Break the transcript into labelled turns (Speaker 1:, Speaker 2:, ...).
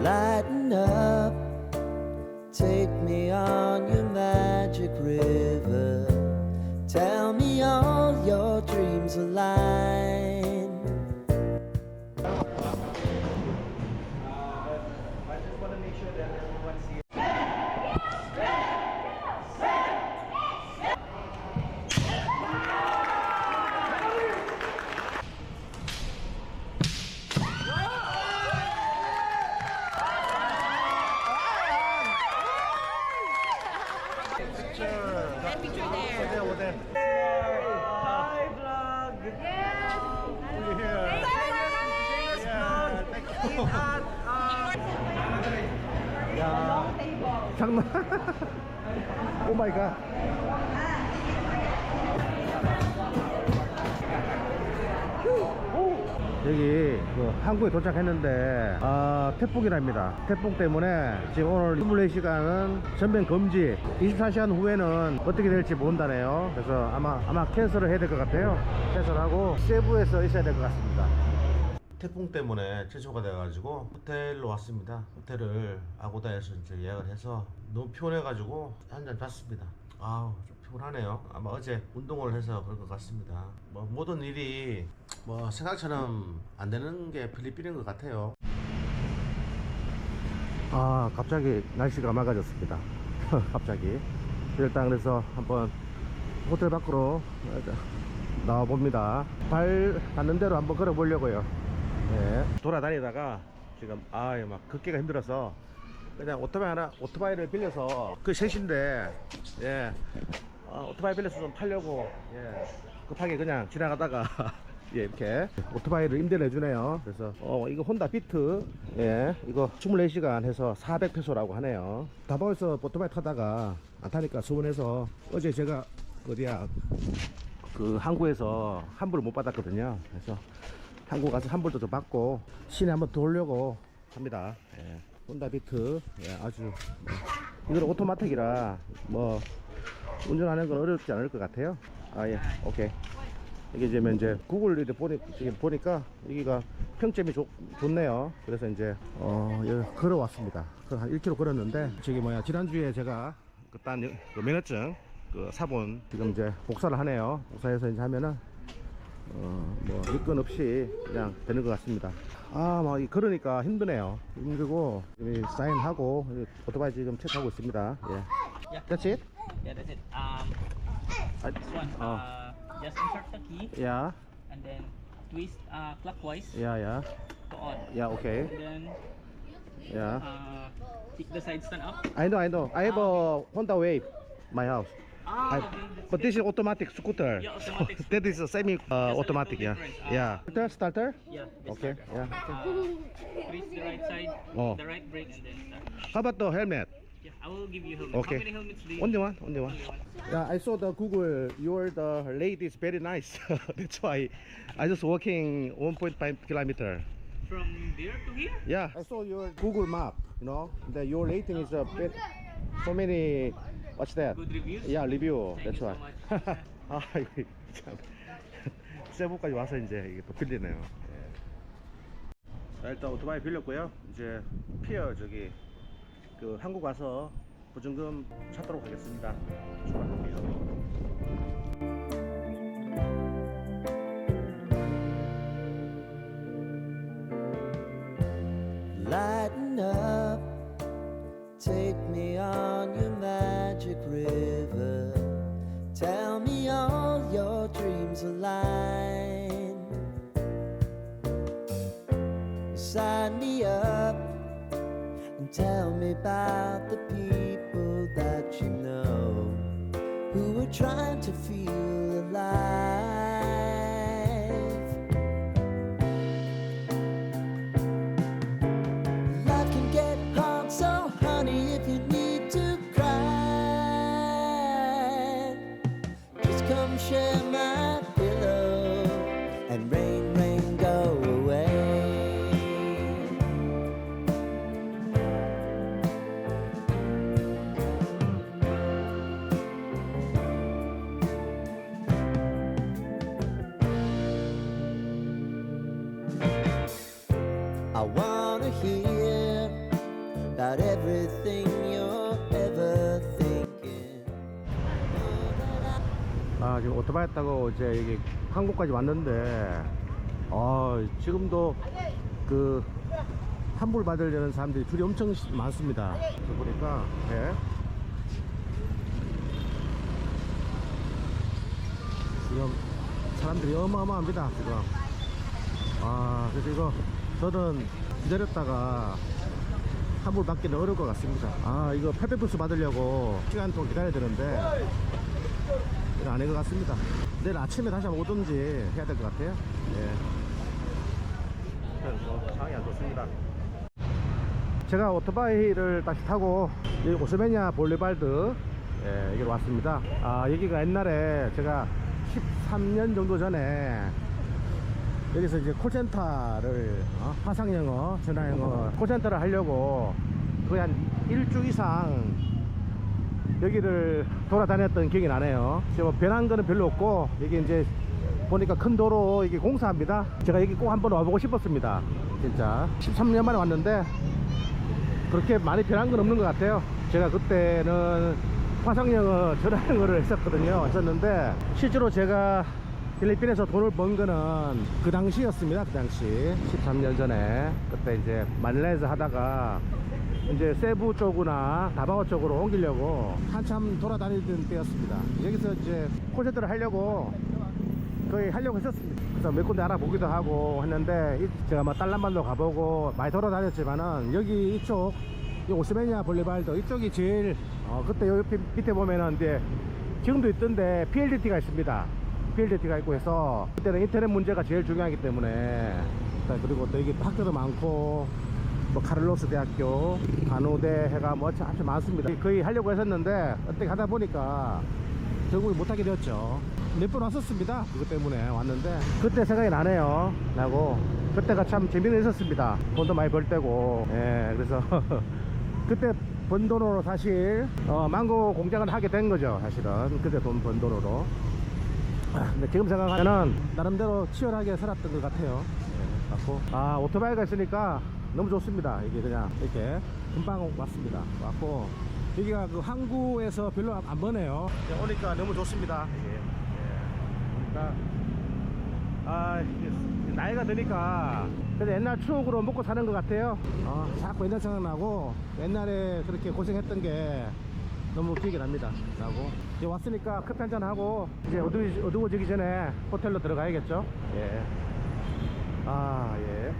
Speaker 1: Lighten up,
Speaker 2: 야, 장난. 오 마이 갓. 여기 그 한국에 도착했는데 아 태풍이랍니다. 태풍 때문에 지금 오늘 24시간은 전면 금지. 24시간 후에는 어떻게 될지 모른다네요. 그래서 아마 아마 캔슬을 해야 될 것 같아요. 캔슬하고 세부에서 있어야 될 것 같습니다 태풍 때문에 취소가 돼가지고 호텔로 왔습니다. 호텔을 아고다에서 이제 예약을 해서 너무 피곤해가지고 한 잔 잤습니다. 아우 좀 피곤하네요. 아마 어제 운동을 해서 그런 것 같습니다. 뭐 모든 일이 뭐 생각처럼 안 되는 게 필리핀인 것 같아요. 아 갑자기 날씨가 맑아졌습니다. 갑자기 일단 그래서 한번 호텔 밖으로 나와 봅니다. 발 닿는 대로 한번 걸어 보려고요. 예. 돌아다니다가 지금 아막 걷기가 힘들어서 그냥 오토바이 하나 오토바이를 빌려서 그 셋인데 예. 어, 오토바이 빌려서 좀 타려고 예. 급하게 그냥 지나가다가 예 이렇게 오토바이를 임대를 해주네요. 그래서 어 이거 혼다 비트 예. 이거 24시간 해서 400페소라고 하네요. 다바오에서 오토바이 타다가 안 타니까 수원해서 어제 제가 어디야? 그 항구에서 환불을 못 받았거든요. 그래서 한국 가서 환불도 좀 받고 시내 한번 돌려고 합니다. 예. 혼다 비트 예, 아주 뭐, 이건 오토마틱이라 뭐 운전하는 건 어렵지 않을 것 같아요. 아 예, 오케이. 이게 이제 이제 구글 이렇게 보니 지금 보니까 여기가 평점이 좋, 좋네요. 그래서 이제 어 여기 걸어왔습니다. 그한 1km 걸었는데 저기 뭐야 지난주에 제가 그딴 여- 그 면허증 그 사본 지금 이제 복사를 하네요. 복사해서 이제 하면은 어, 뭐, 일건 없이 그냥 되는 것 같습니다. 아, 막, 이 걸으니까 힘드네요. 힘들고, 사인하고, 오토바이 지금 체크하고 있습니다. 예. That's it?
Speaker 3: Yeah, that's it. Um,
Speaker 2: 아,
Speaker 3: this one,
Speaker 2: 어,
Speaker 3: uh, just insert the key
Speaker 2: 야,
Speaker 3: and then twist uh, clockwise
Speaker 2: 야, 야,
Speaker 3: to on.
Speaker 2: 야, 오케이.
Speaker 3: And then
Speaker 2: 야.
Speaker 3: uh, kick the side stand up.
Speaker 2: I know, I know. I have a Honda Wave, my house.
Speaker 3: Ah,
Speaker 2: I,
Speaker 3: okay,
Speaker 2: but this is automatic scooter.
Speaker 3: Yeah, automatic
Speaker 2: So that is a semi uh, automatic.
Speaker 3: little
Speaker 2: yeah.
Speaker 3: different. Ah.
Speaker 2: Yeah. Starter, starter?
Speaker 3: Yeah.
Speaker 2: Okay,
Speaker 3: starter.
Speaker 2: yeah.
Speaker 3: Uh, twist the right side,
Speaker 2: Oh.
Speaker 3: the right brake, and then start.
Speaker 2: How about the helmet?
Speaker 3: Yeah, I will give you helmet.
Speaker 2: Okay.
Speaker 3: How many helmets do you
Speaker 2: Only one, only one.
Speaker 3: Only one.
Speaker 2: Yeah, I saw the Google. Your the rate is very nice. That's why I just walking 1.5 kilometer.
Speaker 3: From there to here?
Speaker 2: Yeah, I saw your Google map. You know, that your rating is a bit so many. What's that?
Speaker 3: Good reviews?
Speaker 2: Yeah, review.
Speaker 3: Thank
Speaker 2: That's
Speaker 3: you
Speaker 2: why.
Speaker 3: so much.
Speaker 2: 아 이거 참 세부까지 와서 이제 이게 또 빌리네요. 예. 자, 일단 오토바이 빌렸고요. 이제 피어 저기 그 한국 와서 보증금 찾도록 하겠습니다. 출발할게요.
Speaker 1: Tell me about the people that you know who are trying to feel alive. Life can get hard, so honey, if you need to cry, just come share my pillow and rain, I wanna hear about everything you're ever thinking.
Speaker 2: 아 지금 오토바이 타고 이제 여기 한국까지 왔는데 아 지금도 그 환불 받으려는 사람들이 줄이 엄청 시- 많습니다. 그래서 보니까 예. 지금 사람들이 어마어마합니다 지금. 아 그래서 이거 저는 기다렸다가 환불 받기는 어려울 것 같습니다. 아 이거 페페부스 받으려고 시간 동안 기다려야 되는데 이거 아닌 것 같습니다. 내일 아침에 다시 한번 오든지 해야 될 것 같아요. 예. 뭐 상황이 안 좋습니다. 제가 오토바이를 다시 타고 여기 오스메냐 볼리발드 예, 여기로 왔습니다. 아 여기가 옛날에 제가 13년 정도 전에 여기서 이제 콜센터를 어? 화상영어, 전화영어 콜센터를 하려고 거의 한 일주 이상 여기를 돌아다녔던 기억이 나네요. 지금 뭐 변한 거는 별로 없고 여기 이제 보니까 큰 도로 이게 공사합니다. 제가 여기 꼭 한번 와보고 싶었습니다. 진짜 13년 만에 왔는데 그렇게 많이 변한 건 없는 것 같아요. 제가 그때는 화상영어, 전화영어를 했었거든요. 했었는데 실제로 제가 필리핀에서 돈을 번 거는 그 당시였습니다. 그 당시 13년 전에 그때 이제 말레이즈 하다가 이제 세부 쪽이나 다바오 쪽으로 옮기려고 한참 돌아다니던 때였습니다. 여기서 이제 콜센터를 하려고 거의 하려고 했었습니다. 그래서 몇 군데 알아보기도 하고 했는데 이- 제가 뭐 달란반도 가보고 많이 돌아다녔지만은 여기 이쪽 이 오스메니아 볼리발도 이쪽이 제일 어 그때 여기 밑- 밑에 보면은 이제 지금도 있던데 PLDT가 있습니다. PLDT가 있고 해서 그때는 인터넷 문제가 제일 중요하기 때문에 그리고 또 여기 학교도 많고 뭐 카를로스 대학교, 간호대 해가 뭐참 많습니다. 거의 하려고 했었는데 어떻게 하다 보니까 결국에 못하게 되었죠. 몇 번 왔었습니다. 그것 때문에 왔는데 그때 생각이 나네요. 나고 그때가 참 재미는 있었습니다. 돈도 많이 벌 때고 예 그래서 그때 번 돈으로 사실 어, 망고 공장을 하게 된 거죠. 사실은 그때 돈 번 돈으로. 아, 근데 지금 생각하면은 나름대로 치열하게 살았던 것 같아요. 예, 같고 아 오토바이가 있으니까 너무 좋습니다. 이게 그냥 이렇게 금방 왔습니다. 왔고 여기가 그 항구에서 별로 안- 안 머네요. 예, 오니까 너무 좋습니다. 이게 예. 그러니까 아 이게 나이가 드니까 그래도 옛날 추억으로 먹고 사는 것 같아요. 어, 자꾸 옛날 생각나고 옛날에 그렇게 고생했던 게 너무 기억이 납니다. 라고. 이제 왔으니까 커피 한잔 하고 이제 어두, 어두워지기 전에 호텔로 들어가야겠죠? 예아예. 아, 예.